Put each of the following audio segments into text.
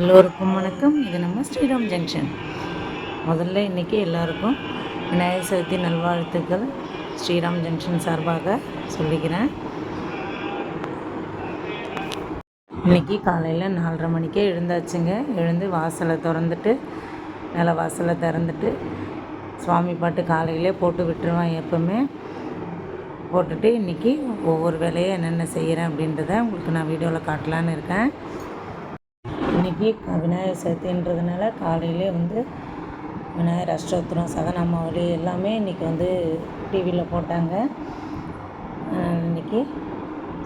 எல்லோருக்கும் வணக்கம். இது நம்ம ஸ்ரீராம் ஜங்ஷன். முதல்ல இன்றைக்கி எல்லாருக்கும் விநாயகர் சதுர்த்தி நல்வாழ்த்துக்கள் ஸ்ரீராம் ஜங்ஷன் சார்பாக சொல்லிக்கிறேன். இன்றைக்கி காலையில் நாலரை மணிக்கே எழுந்தாச்சுங்க. எழுந்து வாசலை திறந்துட்டு நில வாசலை திறந்துட்டு சுவாமி பாட்டு காலையிலே போட்டு விட்டுருவேன் எப்போவுமே. போட்டுட்டு இன்றைக்கி ஒவ்வொரு வேலையை என்னென்ன செய்கிறேன் அப்படின்றத உங்களுக்கு நான் வீடியோவில் காட்டலான்னு இருக்கேன். இன்றைக்கி விநாயகர் சதுர்த்தின்றதுனால காலையிலே வந்து விநாயகர் அஷ்டோத்திரம் சகநாமாவளி எல்லாமே இன்றைக்கி வந்து டிவியில் போட்டாங்க. இன்றைக்கி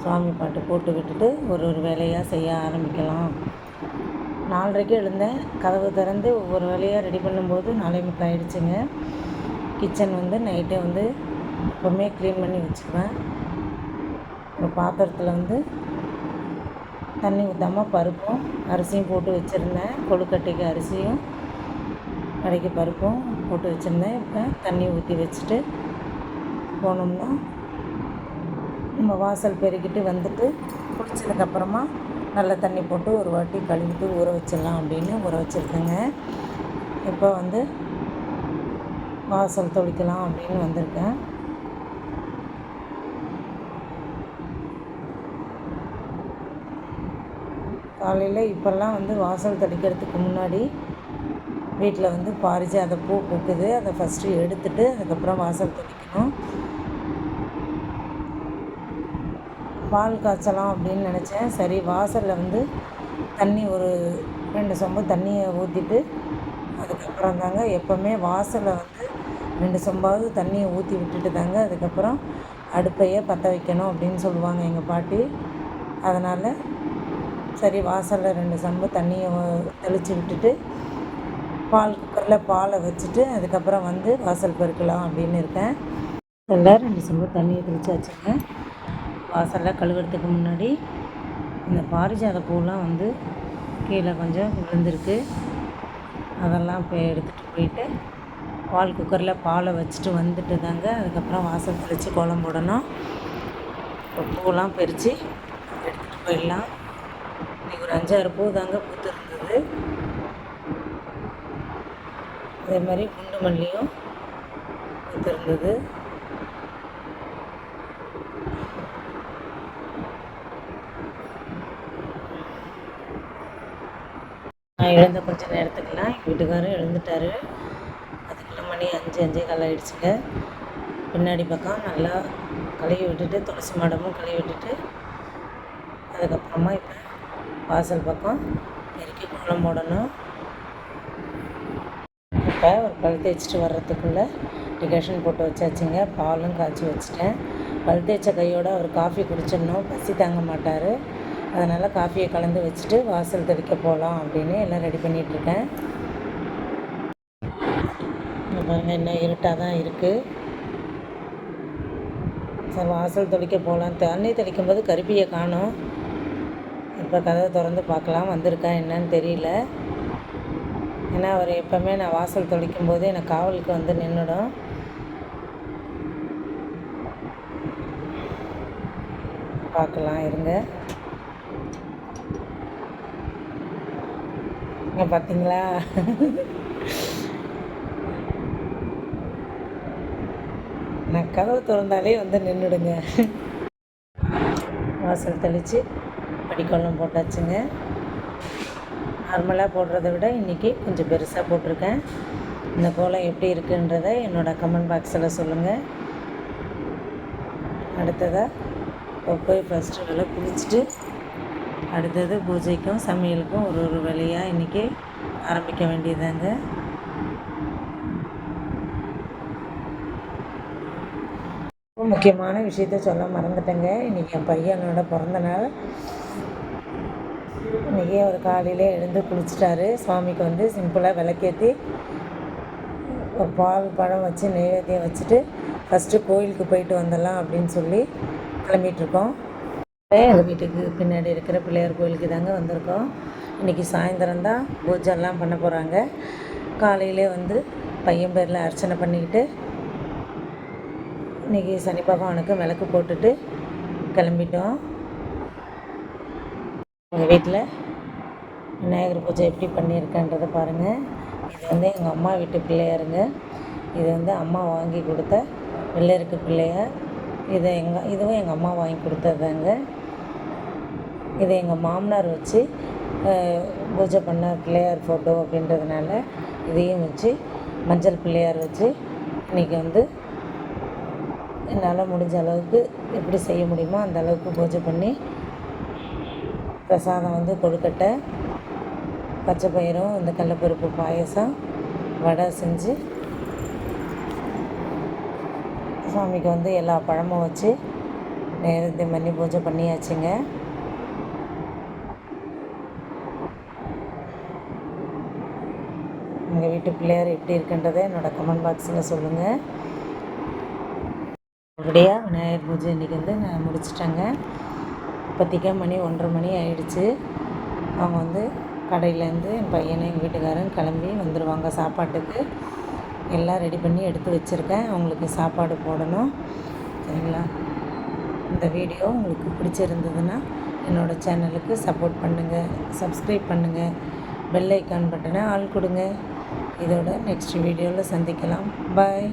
சுவாமி பாட்டு போட்டு விட்டுட்டு ஒரு ஒரு வேலையாக செய்ய ஆரம்பிக்கலாம். நாலரைக்கு எழுந்தேன். கதவு திறந்து ஒவ்வொரு வேலையாக ரெடி பண்ணும்போது நாலே முக்கால் ஆயிடுச்சுங்க. கிச்சன் வந்து நைட்டே வந்து எப்போவுமே க்ளீன் பண்ணி வச்சுக்குவேன். ஒரு பாத்திரத்தில் வந்து தண்ணி ஊற்றாமல் பருப்பும் அரிசியும் போட்டு வச்சுருந்தேன். கொழுக்கட்டைக்கு அரிசியும் கடைக்கு பருப்பும் போட்டு வச்சுருந்தேன். இப்போ தண்ணி ஊற்றி வச்சுட்டு போனோம்னா நம்ம வாசல் பெருக்கிட்டு வந்துட்டு குளிச்சதுக்கப்புறமா நல்ல தண்ணி போட்டு ஒரு வாட்டி கழுவிட்டு ஊற வச்சிடலாம் அப்படின்னு ஊற வச்சுருக்கேங்க. இப்போ வந்து வாசல் தொளிக்கலாம் அப்படின்னு வந்திருக்கேன். காலையில் இப்போல்லாம் வந்து வாசல் தெளிக்கிறதுக்கு முன்னாடி வீட்டில் வந்து பாரிஜாத பூ பூக்குது. அதை ஃபஸ்ட்டு எடுத்துட்டு அதுக்கப்புறம் வாசல் தெளிக்கணும். பால் காய்ச்சலாம் அப்படின்னு நினச்சேன். சரி வாசலில் வந்து தண்ணி ஒரு ரெண்டு சொம்பு தண்ணியை ஊற்றிட்டு அதுக்கப்புறம் தாங்க எப்போவுமே வாசலில் வந்து ரெண்டு சொம்பாவது தண்ணியை ஊற்றி விட்டுட்டு தாங்க அதுக்கப்புறம் அடுப்பையே பற்ற வைக்கணும் அப்படின்னு சொல்லுவாங்க எங்கள் பாட்டி. அதனால் சரி வாசலில் ரெண்டு சம்பு தண்ணியை தெளித்து விட்டுட்டு பால் குக்கரில் பாலை வச்சுட்டு அதுக்கப்புறம் வந்து வாசல் பெருக்கலாம் அப்படின்னு இருக்கேன். அதில் ரெண்டு சம்பு தண்ணியை தெளித்து வச்சுருக்கேன். வாசலில் கழுவுறதுக்கு முன்னாடி இந்த பாரிஜாத பூலாம் வந்து கீழே கொஞ்சம் விழுந்திருக்கு. அதெல்லாம் போய் எடுத்துகிட்டு போயிட்டு பால் குக்கரில் பாலை வச்சுட்டு வந்துட்டு தாங்க அதுக்கப்புறம் வாசல் தெளித்து கோலம் போடணும் பூலாம் பறித்து எடுத்துகிட்டு போயிடலாம். இன்றைக்கி ஒரு அஞ்சாறு பூ தாங்க பூத்துருந்தது அதே மாதிரி குண்டு மல்லியும் பூத்துருந்தது. நான் எழுந்த கொஞ்ச நேரத்துக்குலாம் எங்கள் வீட்டுக்காரரும் எழுந்துட்டார். அதுக்குள்ள மணி அஞ்சு அஞ்சே கால் ஆகிடுச்சுங்க பின்னாடி பக்கம் நல்லா கழுவி விட்டுட்டு துளசி மாடமும் கழுவி விட்டுட்டு அதுக்கப்புறமா வாசல் பக்கம். பெருக்கி கோலம் போடணும். இப்போ ஒரு பல் தேய்ச்சிட்டு வர்றதுக்குள்ளே டிகேஷன் போட்டு வச்சாச்சுங்க. பாலும் காய்ச்சி வச்சுட்டேன். பழுத்து தேய்ச்ச கையோடு அவர் காஃபி குடிச்சிடணும். பசி தாங்க மாட்டார். அதனால் காஃபியை கலந்து வச்சுட்டு வாசல் தெளிக்க போகலாம் அப்படின்னு எல்லாம் ரெடி பண்ணிகிட்ருக்கேன் பாருங்கள் இன்னும் இருட்டாக தான் இருக்குது சார் வாசல் தெளிக்க போகலாம் தண்ணி தெளிக்கும்போது கருப்பியை காணும். இப்போ கதவை திறந்து பார்க்கலாம் வந்திருக்கா என்னன்னு தெரியல. ஏன்னா அவர் எப்போவுமே நான் வாசல் தொளிக்கும் போது எனக்கு காவலுக்கு வந்து நின்றுடும் பார்க்கலாம் இருங்க. இங்கே பார்த்தீங்களா? நான் கதவு திறந்தாலே வந்து நின்றுடுங்க வாசல் தெளித்து படிக்கொல்லம் போட்டாச்சுங்க. நார்மலாக போடுறத விட இன்றைக்கி கொஞ்சம் பெருசாக போட்டிருக்கேன். இந்த கோலம் எப்படி இருக்குன்றதை என்னோடய கமெண்ட் பாக்ஸில் சொல்லுங்கள் அடுத்ததாக இப்போ போய் ஃபஸ்ட்டு வேலை குளிச்சுட்டு அடுத்தது பூஜைக்கும் சமையலுக்கும் ஒரு ஒரு வேலையாக இன்றைக்கி ஆரம்பிக்க வேண்டியதாங்க முக்கியமான விஷயத்த சொல்ல மறந்துட்டேங்க. இன்றைக்கி என் பையனோட பிறந்த நாள். இன்றைக்கி அவர் காலையில் எழுந்து குளிச்சிட்டாரு. சுவாமிக்கு வந்து சிம்பிளாக விளக்கேற்றி ஒரு பால் பழம் வச்சு நைவேத்தியம் வச்சுட்டு ஃபஸ்ட்டு கோயிலுக்கு போயிட்டு வந்துடலாம் அப்படின்னு சொல்லி கிளம்பிகிட்ருக்கோம் எங்கள் வீட்டுக்கு பின்னாடி இருக்கிற பிள்ளையார் கோயிலுக்கு தாங்க வந்திருக்கோம். இன்றைக்கி சாயந்தரம் தான் பூஜைலாம் பண்ண போகிறாங்க காலையிலே வந்து பையன் பேரில் அர்ச்சனை பண்ணிக்கிட்டு இன்றைக்கி சனி பகவானுக்கு விளக்கு போட்டுட்டு கிளம்பிட்டோம். எங்கள் வீட்டில் விநாயகர் பூஜை எப்படி பண்ணியிருக்கேன்றதை பாருங்கள் இது வந்து எங்கள் அம்மா வீட்டு பிள்ளையாருங்க. இது வந்து அம்மா வாங்கி கொடுத்த வெள்ளருக்கு பிள்ளையார் இதை எங்கள் இதுவும் எங்கள் அம்மா வாங்கி கொடுத்ததுதாங்க. இதை எங்கள் மாமனார் வச்சு பூஜை பண்ண பிள்ளையார் ஃபோட்டோ அப்படின்றதுனால இதையும் வச்சு மஞ்சள் பிள்ளையார் வச்சு இன்றைக்கி வந்து என்னால் முடிஞ்ச அளவுக்கு எப்படி செய்ய முடியுமோ அந்த அளவுக்கு பூஜை பண்ணி பிரசாதம் வந்து கொழுக்கட்டை பச்சை பயிரும் இந்த கடலப்பருப்பு பாயசம் வடை செஞ்சு சாமிக்கு வந்து எல்லா பழமும் வச்சு நேரத்தையும் பண்ணி பூஜை பண்ணியாச்சுங்க. எங்கள் வீட்டு பிள்ளையார் எப்படி இருக்குன்றதை என்னோடய கமெண்ட் பாக்ஸில் சொல்லுங்கள் நல்லபடியாக விநாயகர் பூஜை இன்றைக்கி வந்து நான் முடிச்சிட்டேங்க. இப்போதைக்கு மணி ஒன்றரை மணி ஆயிடுச்சு. அவங்க வந்து கடையிலேருந்து என் பையனும் எங்கள் வீட்டுக்காரரும் கிளம்பி வந்துடுவாங்க சாப்பாட்டுக்கு. எல்லாம் ரெடி பண்ணி எடுத்து வச்சுருக்கேன். அவங்களுக்கு சாப்பாடு போடணும். சரிங்களா? இந்த வீடியோ உங்களுக்கு பிடிச்சிருந்ததுன்னா என்னோடய சேனலுக்கு சப்போர்ட் பண்ணுங்கள் சப்ஸ்கிரைப் பண்ணுங்கள் பெல் ஐக்கான் பட்டனை ஆள் கொடுங்க. இதோட நெக்ஸ்ட் வீடியோவில் சந்திக்கலாம். பாய்.